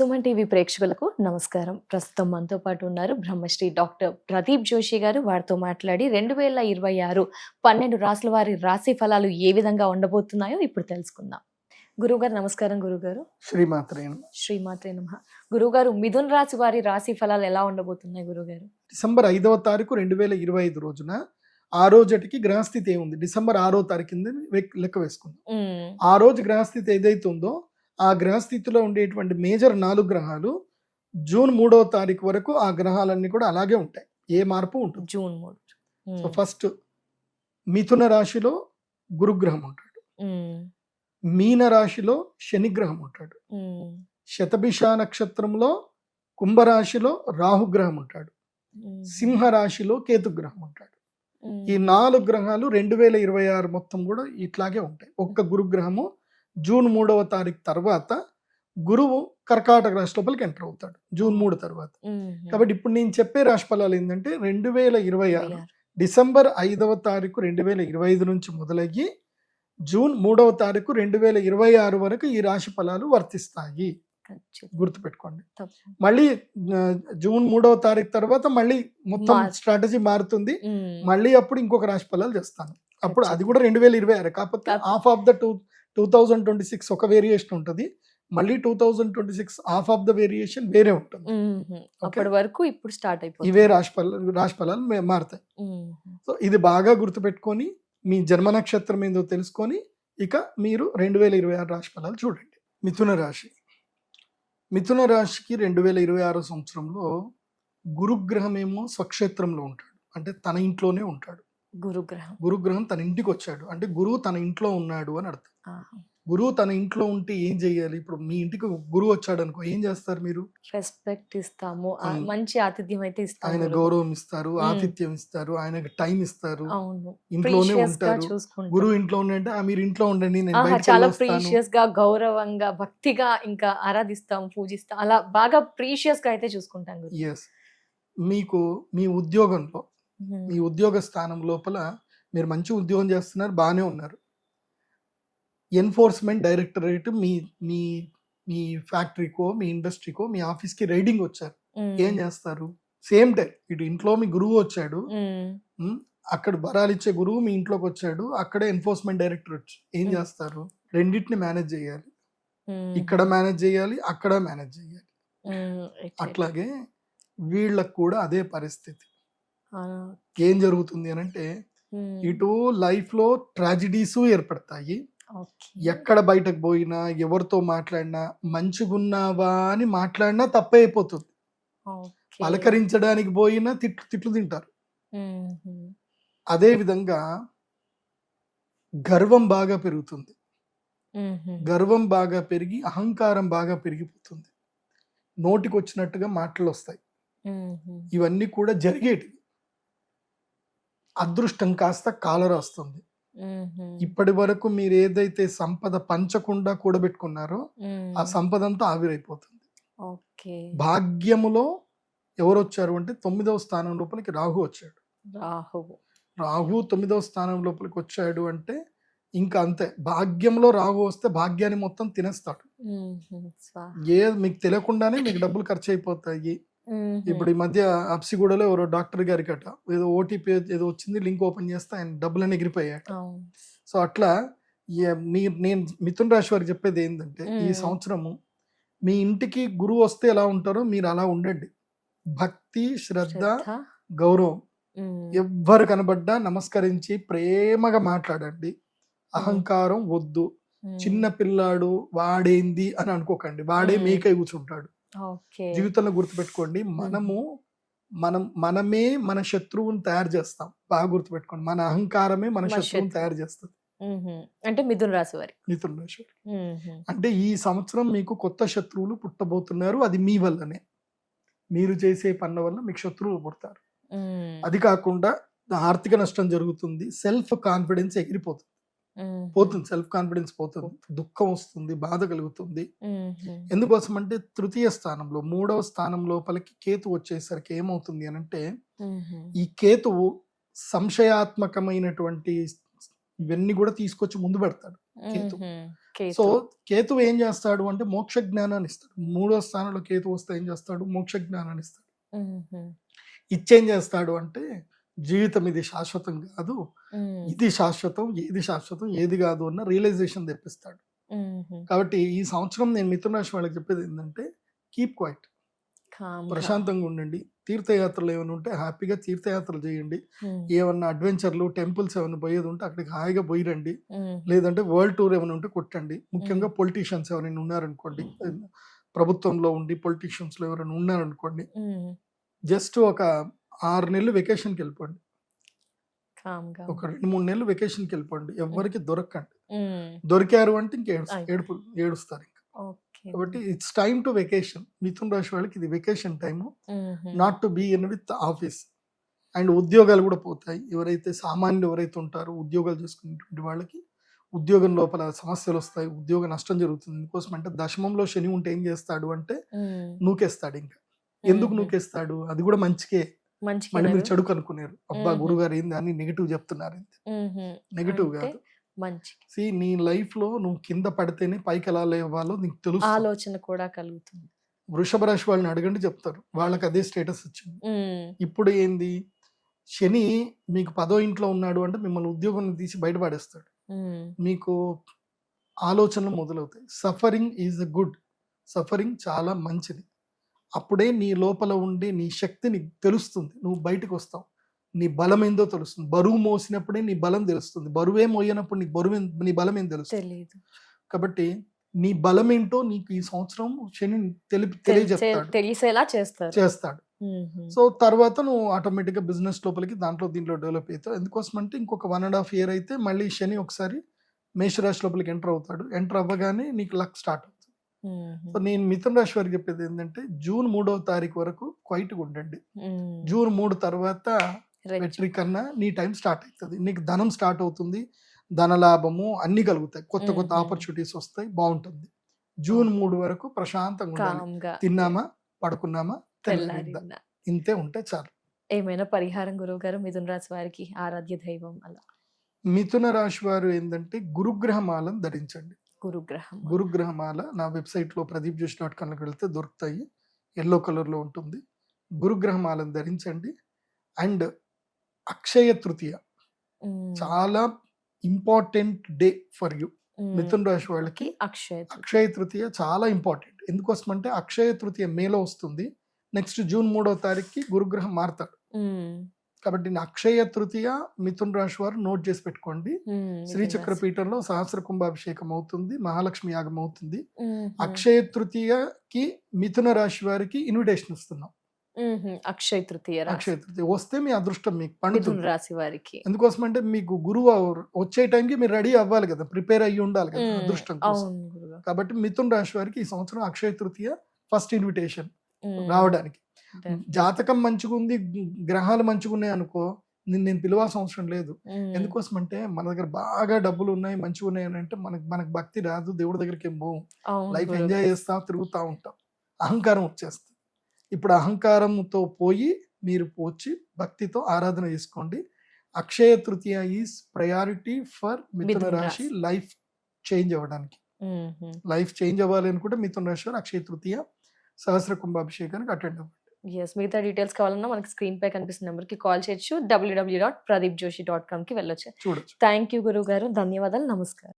Suman TV ప్రేక్షకులకు నమస్కారం. ప్రస్తుతం మనతో పాటు ఉన్నారు బ్రహ్మశ్రీ డాక్టర్ ప్రదీప్ జోషి గారు. వారితో మాట్లాడి రెండు వేల ఇరవై ఆరు పన్నెండు రాసుల వారి రాశి ఫలాలు ఏ విధంగా ఉండబోతున్నాయో ఇప్పుడు తెలుసుకుందాం. గురువుగారు నమస్కారం గురుగారు శ్రీమాత్రే. శ్రీమాత్రే నమ. గురుగారు మిథున్ రాశి వారి రాశి ఫలాలు ఎలా ఉండబోతున్నాయి గురుగారు డిసెంబర్ ఐదవ తారీఖు రెండు వేల ఇరవై ఐదు రోజున ఆ రోజుటికి గ్రహస్థితి ఏముంది? డిసెంబర్ ఆరో తారీఖు లెక్క వేసుకుందాం. ఆ రోజు గ్రహస్థితి ఏదైతే ఉందో ఆ గ్రహస్థితిలో ఉండేటువంటి మేజర్ నాలుగు గ్రహాలు జూన్ మూడవ తారీఖు వరకు ఆ గ్రహాలన్నీ కూడా అలాగే ఉంటాయి. ఏ మార్పు ఉంటుంది జూన్ మూడు. సో ఫస్ట్ మిథున రాశిలో గురుగ్రహం ఉంటాడు. మీన రాశిలో శనిగ్రహం ఉంటాడు. శతభిష నక్షత్రంలో కుంభరాశిలో రాహుగ్రహం ఉంటాడు. ఉమ్, సింహ రాశిలో కేతుగ్రహం ఉంటాడు. ఈ నాలుగు గ్రహాలు రెండు వేల ఇరవై ఆరు మొత్తం కూడా ఇట్లాగే ఉంటాయి. ఒక్క గురుగ్రహము జూన్ మూడవ తారీఖు తర్వాత గురువు కర్కాటక రాశి లోపలికి ఎంటర్ అవుతాడు జూన్ మూడు తర్వాత కాబట్టి ఇప్పుడు నేను చెప్పే రాశి ఫలాలు ఏంటంటే రెండు వేల ఇరవై ఆరు. డిసెంబర్ ఐదవ తారీఖు రెండు వేల ఇరవై ఐదు నుంచి మొదలయ్యి జూన్ మూడవ తారీఖు రెండు వేల ఇరవై ఆరు వరకు ఈ రాశి ఫలాలు వర్తిస్తాయి. గుర్తుపెట్టుకోండి. మళ్ళీ జూన్ మూడవ తారీఖు తర్వాత మళ్ళీ మొత్తం స్ట్రాటజీ మారుతుంది. మళ్ళీ అప్పుడు ఇంకొక రాశి ఫలాలు చేస్తాను అప్పుడు అది. కూడా రెండు వేల ఇరవై ఆరు. కాకపోతే half of the two two thousand twenty six ఒక వేరియేషన్ ఉంటుంది. మళ్ళీ two thousand twenty six half of the variation వేరే ఉంటుంది. అప్పటి వరకు ఇప్పుడు స్టార్ట్ అయిపోతుంది. ఇవే రాశి ఫలాలు రాశి ఫలాలు మారుతాయి. సో ఇది బాగా గుర్తుపెట్టుకొని మీ జన్మ నక్షత్రం ఏందో తెలుసుకొని ఇక మీరు రెండు వేల ఇరవై ఆరు రాశి ఫలాలు చూడండి. మిథున రాశి. మిథున రాశికి రెండు వేల ఇరవై ఆరు సంవత్సరంలో గురుగ్రహమేమో స్వక్షేత్రంలో ఉంటాడు. అంటే తన ఇంట్లోనే ఉంటాడు. గురుగ్రహం. గురుగ్రహం తన ఇంటికి వచ్చాడు అంటే గురువు తన ఇంట్లో ఉన్నాడు అని అర్థం. గురువు తన ఇంట్లో ఉంటే ఏం చేయాలి? ఇప్పుడు మీ ఇంటికి గురువు వచ్చాడు అనుకో ఏం చేస్తారు మీరు? రెస్పెక్ట్ ఇస్తాము. మంచి ఆతిథ్యం అయితే ఇస్తాము ఆయన గురువు. ఇస్తారు. ఆతిథ్యం ఇస్తారు ఆయనకి టైం ఇస్తారు అవును. ఇంట్లోనే ఉంటారు. గురువు ఇంట్లో ఉండంటే "ఆ, మీరు ఇంట్లో ఉండండి నేను చాలా వెళ్ళొస్తాను." ప్రీషియస్గా గౌరవంగా భక్తిగా ఇంకా ఆరాధిస్తాం పూజిస్తాం. అలా బాగా ప్రీషియస్గా అయితే చూసుకుంటాం ఎస్ మీకు మీ ఉద్యోగంలో మీ ఉద్యోగ స్థానం లోపల మీరు మంచి ఉద్యోగం చేస్తున్నారు బాగానే ఉన్నారు. ఎన్ఫోర్స్మెంట్ డైరెక్టరేట్ మీ మీ మీ ఫ్యాక్టరీకో మీ ఇండస్ట్రీకో మీ ఆఫీస్కి రైడింగ్ వచ్చారు. ఏం చేస్తారు? సేమ్ టైం ఇటు ఇంట్లో మీ గురువు వచ్చాడు. అక్కడ బరాలు ఇచ్చే గురువు మీ ఇంట్లోకి వచ్చాడు. అక్కడే ఎన్ఫోర్స్మెంట్ డైరెక్టర్ వచ్చి ఏం. చేస్తారు? రెండింటిని మేనేజ్ చేయాలి. ఇక్కడ మేనేజ్ చేయాలి అక్కడ మేనేజ్ చేయాలి. అట్లాగే వీళ్ళకు కూడా అదే పరిస్థితి. ఏం జరుగుతుంది అని అంటే ఇటు లైఫ్లో ట్రాజిడీస్ ఏర్పడతాయి. ఎక్కడ బయటకు పోయినా ఎవరితో మాట్లాడినా మంచిగున్నావా అని మాట్లాడినా తప్పే అయిపోతుంది. పలకరించడానికి పోయినా తిట్లు తిట్లు తింటారు. అదే విధంగా గర్వం బాగా పెరుగుతుంది. గర్వం బాగా పెరిగి అహంకారం బాగా పెరిగిపోతుంది. నోటికి వచ్చినట్టుగా మాటలు వస్తాయి ఇవన్నీ కూడా జరిగేటివి. అదృష్టం కాస్త కాలరాస్తుంది. ఇప్పటి వరకు మీరు ఏదైతే సంపద పంచకుండా కూడబెట్టుకున్నారో ఆ సంపద అంతా ఆవిరైపోతుంది. భాగ్యములో ఎవరు వచ్చారు అంటే తొమ్మిదవ స్థానం లోపలికి రాహు వచ్చాడు. రాహువు రాహు తొమ్మిదవ స్థానం లోపలికి వచ్చాడు అంటే ఇంకా అంతే. భాగ్యంలో రాహు వస్తే భాగ్యాన్ని మొత్తం తినేస్తాడు. ఏ మీకు తెలియకుండానే మీకు డబ్బులు ఖర్చు అయిపోతాయి. ఇప్పుడు ఈ మధ్య అప్సిగూడలో ఎవరో డాక్టర్ గారికి అట ఏదో ఓటీపీ ఏదో వచ్చింది లింక్ ఓపెన్ చేస్తే ఆయన డబ్బులన్నీ ఎగిరిపోయాయి సో అట్లా మీరు నేను మిథున్ రాశి వారికి చెప్పేది ఏంటంటే ఈ. సంవత్సరము మీ ఇంటికి గురువు వస్తే ఎలా ఉంటారో మీరు అలా ఉండండి భక్తి శ్రద్ధ. గౌరవం. ఎవ్వరు కనబడ్డా నమస్కరించి ప్రేమగా మాట్లాడండి అహంకారం వద్దు. చిన్న పిల్లాడు వాడేంది అని అనుకోకండి వాడే. మీకై కూర్చుంటాడు జీవితంలో గుర్తుపెట్టుకోండి మనము మనం మనమే మన శత్రువుని తయారు చేస్తాం బాగా గుర్తుపెట్టుకోండి మన అహంకారమే మన శత్రువుని శత్రువు. తయారు చేస్తుంది. అంటే మిథున్ రాశి వారి మిథున రాశి వారు. అంటే ఈ సంవత్సరం మీకు కొత్త శత్రువులు పుట్టబోతున్నారు అది మీ వల్లనే మీరు చేసే పనుల వల్ల మీకు శత్రువులు పుడతారు. అది కాకుండా ఆర్థిక నష్టం జరుగుతుంది సెల్ఫ్ కాన్ఫిడెన్స్ ఎగిరిపోతుంది. పోతుంది సెల్ఫ్ కాన్ఫిడెన్స్ పోతుంది దుఃఖం వస్తుంది బాధ కలుగుతుంది. ఎందుకోసం అంటే తృతీయ స్థానంలో మూడవ స్థానం లోపలికి కేతు వచ్చేసరికి ఏమవుతుంది అని అంటే. ఈ కేతువు సంశయాత్మకమైనటువంటి ఇవన్నీ కూడా తీసుకొచ్చి ముందు పెడతాడు కేతు. సో కేతు ఏం చేస్తాడు అంటే మోక్ష జ్ఞానాన్ని ఇస్తాడు మూడో స్థానంలో కేతు వస్తే ఏం చేస్తాడు మోక్ష జ్ఞానాన్ని ఇస్తాడు. ఇచ్చేం చేస్తాడు అంటే జీవితం ఇది శాశ్వతం కాదు. ఇది శాశ్వతం ఏది శాశ్వతం ఏది కాదు అన్న రియలైజేషన్ తెప్పిస్తాడు. కాబట్టి ఈ సంవత్సరం నేను మిథున రాశి వాళ్ళకి చెప్పేది ఏంటంటే కీప్ క్వైట్. ప్రశాంతంగా ఉండండి తీర్థయాత్రలు ఏమైనా ఉంటే హ్యాపీగా తీర్థయాత్రలు చేయండి. ఏమన్నా అడ్వెంచర్లు టెంపుల్స్ ఏమైనా పోయేది ఉంటే అక్కడికి హాయిగా పోయి రండి మ్మ్. లేదంటే వరల్డ్ టూర్ ఏమైనా ఉంటే కొట్టండి ముఖ్యంగా పొలిటీషియన్స్ ఎవరైనా ఉన్నారనుకోండి ప్రభుత్వంలో ఉండి పొలిటీషియన్స్లో ఎవరైనా ఉన్నారనుకోండి. జస్ట్ ఒక ఆరు నెలలు వెకేషన్కి వెళ్ళిపోండి. ఒక రెండు మూడు నెలలు వెకేషన్కి వెళ్ళిపోండి ఎవరికి దొరకండి. దొరికారు అంటే ఇంక. ఏడుపు ఏడుస్తారు ఇంకా. కాబట్టి it's time to vacation Mithun రాశి వాళ్ళకి ఇది vacation time. Not to be in with office. And ఉద్యోగాలు కూడా పోతాయి. ఎవరైతే సామాన్యులు ఎవరైతే ఉంటారో ఉద్యోగాలు చేసుకునేటువంటి వాళ్ళకి ఉద్యోగం లోపల సమస్యలు వస్తాయి. ఉద్యోగ నష్టం జరుగుతుంది. ఎందుకోసం అంటే దశమంలో శని ఉంటే ఏం చేస్తాడు అంటే. నూకేస్తాడు ఇంకా. ఎందుకు. నూకేస్తాడు? అది కూడా మంచికే. మళ్ళీ మీరు. చెడు కనుక్కున్నారు అబ్బా. గురుగారు ఏంది అని నెగిటివ్ చెప్తున్నారు. నెగిటివ్ కాదు. మంచి. సి నీ లైఫ్లో నువ్వు కింద పడితేనే పైకి ఎలా లేవాలో నీకు తెలుసు ఆలోచన కూడా కలుగుతుంది. వృషభ రాశి వాళ్ళని అడగండి చెప్తారు. వాళ్ళకి అదే స్టేటస్ వచ్చింది. ఇప్పుడు ఏంది? శని మీకు పదో ఇంట్లో ఉన్నాడు అంటే మిమ్మల్ని ఉద్యోగం తీసి బయటపడేస్తాడు. మీకు ఆలోచనలు మొదలవుతాయి. సఫరింగ్ ఈజ్ గుడ్ సఫరింగ్ చాలా మంచిది. అప్పుడే నీ లోపల ఉండే నీ శక్తి నీకు తెలుస్తుంది. నువ్వు బయటకు వస్తావు. నీ బలం ఏందో తెలుస్తుంది. బరువు మోసినప్పుడే నీ బలం తెలుస్తుంది. బరువే మోయనప్పుడు నీ బరువు నీ బలం ఏం తెలుస్తుంది? కాబట్టి నీ బలం ఏంటో నీకు ఈ సంవత్సరం శని తెలిపి తెలియజెప్తాడు. తెలిసేలా చేస్తాడు. మ్మ్హ్మ్. సో తర్వాత నువ్వు ఆటోమేటిక్గా బిజినెస్ లోపలికి దాంట్లో దీంట్లో డెవలప్ అవుతావు. ఎందుకోసం అంటే ఇంకొక వన్ అండ్ హాఫ్ ఇయర్ అయితే మళ్ళీ శని ఒకసారి మేషరాశి లోపలికి ఎంటర్ అవుతాడు. ఎంటర్ అవ్వగానే నీకు లక్ స్టార్ట్ అవుతుంది. సో నేను మిథున రాశి వారికి చెప్పేది ఏంటంటే జూన్ మూడవ తారీఖు వరకు క్వైట్గా ఉండండి. జూన్ మూడు తర్వాత. వెట్రి కన్నా నీ టైం స్టార్ట్ అవుతుంది. నీకు ధనం స్టార్ట్ అవుతుంది. ధన లాభము అన్ని కలుగుతాయి. కొత్త కొత్త. ఆపర్చునిటీస్ వస్తాయి. బాగుంటుంది. జూన్ మూడు వరకు ప్రశాంతంగా ఉండాలి. తిన్నామా? పడుకున్నామా? తెల్లారిందా ఇంతే ఉంటే చాలు. ఏమైనా పరిహారం గురువు గారు మిథున రాశి వారికి ఆరాధ్య దైవం అలా. మిథున రాశి వారు ఏంటంటే గురుగ్రహమాలను ధరించండి. గురుగ్రహం గురుగ్రహమాల నా వెబ్సైట్లో ప్రదీప్ జోష్ డాట్ కామ్కి వెళ్తే దొరుకుతాయి. ఎల్లో కలర్లో ఉంటుంది. గురుగ్రహమాలను ధరించండి. అండ్ అక్షయ తృతీయ. చాలా ఇంపార్టెంట్ డే ఫర్ యూ. మిథున రాశి వాళ్ళకి అక్షయ తృతీయ. అక్షయ తృతీయ చాలా ఇంపార్టెంట్. ఎందుకోసం అంటే అక్షయ తృతీయ మేలో వస్తుంది. నెక్స్ట్ జూన్ మూడవ తారీఖుకి గురుగ్రహం మారుతాడు. కాబట్టి అక్షయ తృతీయ మిథున రాశి వారు నోట్ చేసి పెట్టుకోండి. శ్రీచక్ర పీఠంలో సహస్ర కుంభాభిషేకం అవుతుంది మహాలక్ష్మి యాగం అవుతుంది. అక్షయ తృతీయకి మిథున రాశి వారికి ఇన్విటేషన్ ఇస్తున్నాం. అక్షయ తృతీయ. అక్షయ తృతీయ వస్తే మీ అదృష్టం మీకు మిథున పండుతుంది రాశి వారికి ఎందుకోసం అంటే మీకు గురువు వచ్చే టైంకి మీరు రెడీ అవ్వాలి కదా ప్రిపేర్ అయ్యి ఉండాలి కదా. అదృష్టం కోసం. కాబట్టి మిథున రాశి వారికి ఈ సంవత్సరం అక్షయ తృతీయ ఫస్ట్ ఇన్విటేషన్. రావడానికి. జాతకం మంచిగా ఉంది గ్రహాలు మంచిగా ఉన్నాయి అనుకో నిన్ను నేను పిలవాల్సిన అవసరం లేదు. ఎందుకోసం అంటే మన దగ్గర బాగా డబ్బులు ఉన్నాయి మంచిగా ఉన్నాయి అని అంటే మనకి మనకు భక్తి రాదు దేవుడి దగ్గరికి ఏం పోం లైఫ్. ఎంజాయ్ చేస్తా తిరుగుతూ ఉంటాం అహంకారం వచ్చేస్తుంది ఇప్పుడు అహంకారంతో పోయి మీరు వచ్చి భక్తితో ఆరాధన చేసుకోండి Akshaya Tritiya is priority for Mithuna రాశి. లైఫ్ చేంజ్ అవ్వడానికి. లైఫ్ చేంజ్ అవ్వాలి అనుకుంటే మిథున రాశి అక్షయ తృతీయ సహస్ర కుంభాభిషేకానికి అటెండ్ అవ్వండి ఎస్ మిగతా డీటెయిల్స్ కావాలన్నా మనకి స్క్రీన్ పై కనిపిస్తున్న నెంబర్కి కాల్ చేయొచ్చు. WW dot Pradeep Joshi dot కామ్కి వెళ్ళొచ్చు. చూడొచ్చు. థ్యాంక్ యూ గురువు గారు. ధన్యవాదాలు. నమస్కారం.